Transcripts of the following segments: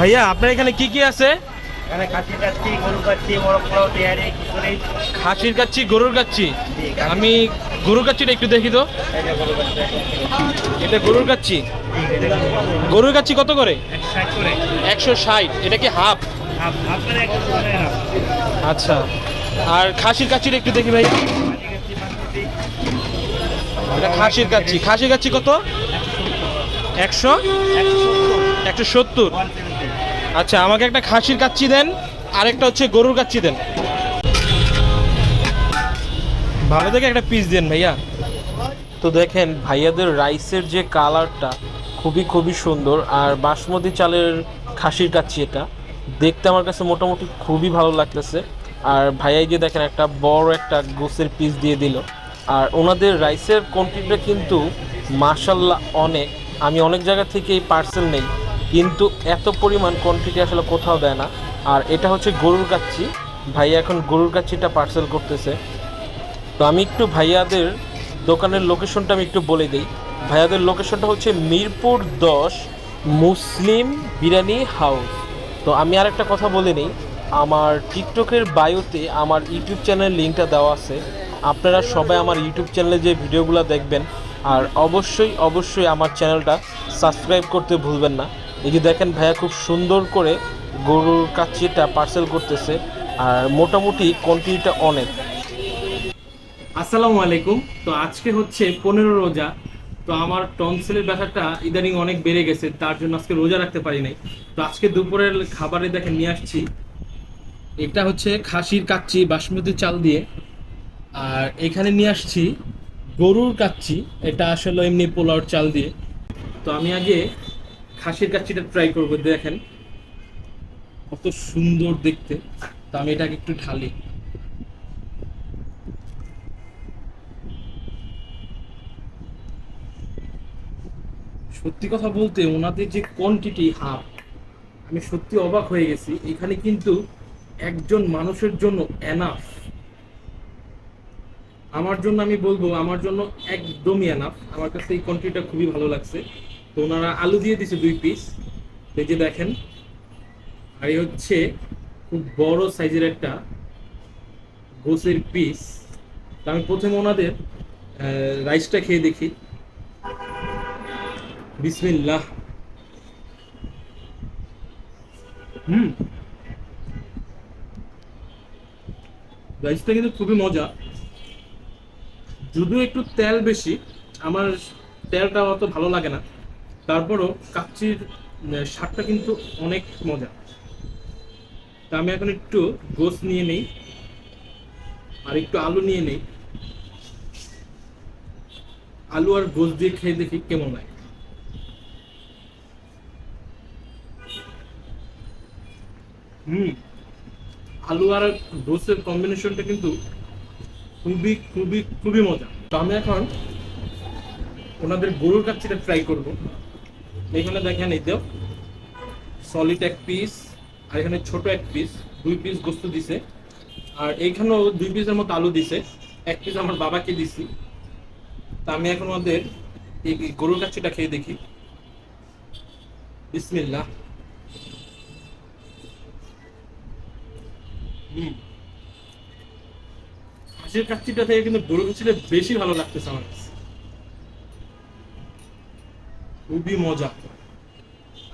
ভাইয়া আপনার এখানে কি কি আছে? এখানে কাশি কাচ্ছি গরু কাচ্ছি মোরগ পোলাও তেয়ারি খিচুড়ি। খাসির কাচ্ছি গরুর কাচ্ছি? আমি গরুর কাচ্ছিটা একটু দেখি তো। এটা গরুর কাচ্ছি? গরুর কাচ্ছি। কত করে? একশো ষাট এটা কি হাফ? আচ্ছা আর খাসির কাচ্ছিটা একটু দেখি ভাই এটা খাসির কাচ্ছি। খাসির কাচ্ছি কত? একশো একশো সত্তর। আচ্ছা আমাকে একটা খাসির কাচ্চি দেন, আরেকটা হচ্ছে গরুর কাচ্চি দেন। ভালো দেখে একটা পিস দেন ভাইয়া। তো দেখেন, ভাইয়াদের রাইসের যে কালারটা খুবই খুবই সুন্দর, আর বাসমতি চালের খাসির কাচ্চি এটা। দেখতে আমার কাছে মোটামুটি খুবই ভালো লাগতেছে। আর ভাইয়াই যে দেখেন, একটা বড় একটা গোসের পিস দিয়ে দিল। আর ওনাদের রাইসের কোয়ান্টিটিটা কিন্তু মাসাল্লাহ অনেক। আমি অনেক জায়গা থেকে এই পার্সেল নেই। কিন্তু এত পরিমাণ কোয়ান্টিটি আসলে কোথাও দেয় না। আর এটা হচ্ছে গরুর কাচ্চি ভাইয়া এখন গরুর কাচ্চিটা পার্সেল করতেছে। তো আমি একটু ভাইয়াদের দোকানের লোকেশনটা আমি একটু বলে দিই। ভাইয়াদের লোকেশনটা হচ্ছে মিরপুর দশ মুসলিম বিরিয়ানি হাউস তো আমি আর একটা কথা বলে নিই। আমার টিকটকের বায়োতে আমার ইউটিউব চ্যানেলের লিঙ্কটা দেওয়া আছে। আপনারা সবাই আমার ইউটিউব চ্যানেলে যে ভিডিওগুলো দেখবেন। আর অবশ্যই অবশ্যই আমার চ্যানেলটা সাবস্ক্রাইব করতে ভুলবেন না। এই যে দেখেন ভাইয়া খুব সুন্দর করে গরুর কাচ্চিটা পার্সেল করতেছে আর মোটামুটি কোয়ান্টিটিটা অনেক। আসসালামু আলাইকুম। তো আজকে হচ্ছে পনেরো রোজা। তো আমার টনসিলের ব্যথাটা ইদানিং অনেক বেড়ে গেছে, তার জন্য আজকে রোজা রাখতে পারি নাই। তো আজকে দুপুরের খাবারে দেখেন নিয়ে আসছি। এটা হচ্ছে খাসির কাচ্চি, বাসমতি চাল দিয়ে। আর এখানে নিয়ে আসছি গরুর কাচ্চি, এটা আসলে এমনি পোলাওর চাল দিয়ে। তো আমি আগে খাসির কাচ্চিটা ট্রাই করব, দেখেন। কত সুন্দর দেখতে। তো আমি এটাকে একটু ঢালি। সত্যি কথা বলতে, ওনাদের যে কোয়ান্টিটি হাফ, আমি সত্যি অবাক হয়ে গেছি। এখানে কিন্তু একজন মানুষের জন্য এনাফ আমার জন্য আমি বলব, আমার জন্য একদমই এনাফ আমার কাছে এই কোয়ান্টিটিটা খুবই ভালো লাগছে। ওনারা আলু দিয়ে দিছে দুই পিস এই যে দেখেন, আর এই হচ্ছে খুব বড় সাইজের একটা গোসের পিস তো আমি প্রথমে ওনাদের রাইসটা খেয়ে দেখি। বিসমিল্লাহ। হুম। রাইসটা কিন্তু খুবই মজা। যদিও একটু তেল বেশি, আমার তেলটা অত ভালো লাগে না। তারপরও কাচ্চির স্বাদটা কিন্তু অনেক মজা। তা আমি এখন একটু গোস নিয়ে নেই, আর একটু আলু নিয়ে নেই। আলু আর গোস দিয়ে খেয়ে দেখি কেমন লাগে। হুম, আলু আর গোসের কম্বিনেশনটা কিন্তু খুবই খুবই খুবই মজা। তো আমি এখন ওনাদের গরুর কাচ্ছিটা ট্রাই করব। এখানে দেখেন এই সলিড এক পিস আর এখানে ছোট এক পিস দুই পিস গোস্ত দিছে। আর এইখানেও দুই পিসের মতো আলু দিছে। এক পিস আমার বাবাকে দিছি। তা আমি এখন ওদের এই গরুর কাচ্ছিটা খেয়ে দেখি। বিসমিল্লাহ। হুম। হাঁসের কাচ্চিটা থেকে কিন্তু গরু কাচ্চিটা বেশি ভালো লাগতেছে আমার কাছে। খুবই মজা।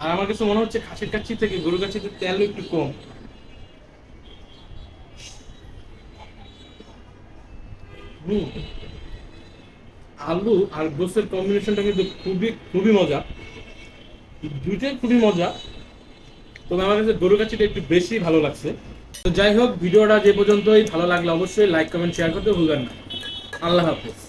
আর আমার কাছে মনে হচ্ছে খাসির কাছি থেকে গরু কাচ্চিতে তেল একটু কম। আলু আর গোসের কম্বিনেশনটা কিন্তু খুবই খুবই মজা। দুইটাই খুবই মজা। তবে আমার কাছে গরু কাচ্চিটা একটু বেশি ভালো লাগছে। তো যাই হোক, ভিডিওটা যে পর্যন্তই ভালো লাগলে অবশ্যই লাইক কমেন্ট শেয়ার করতে ভুলবেন না। আল্লাহ হাফেজ।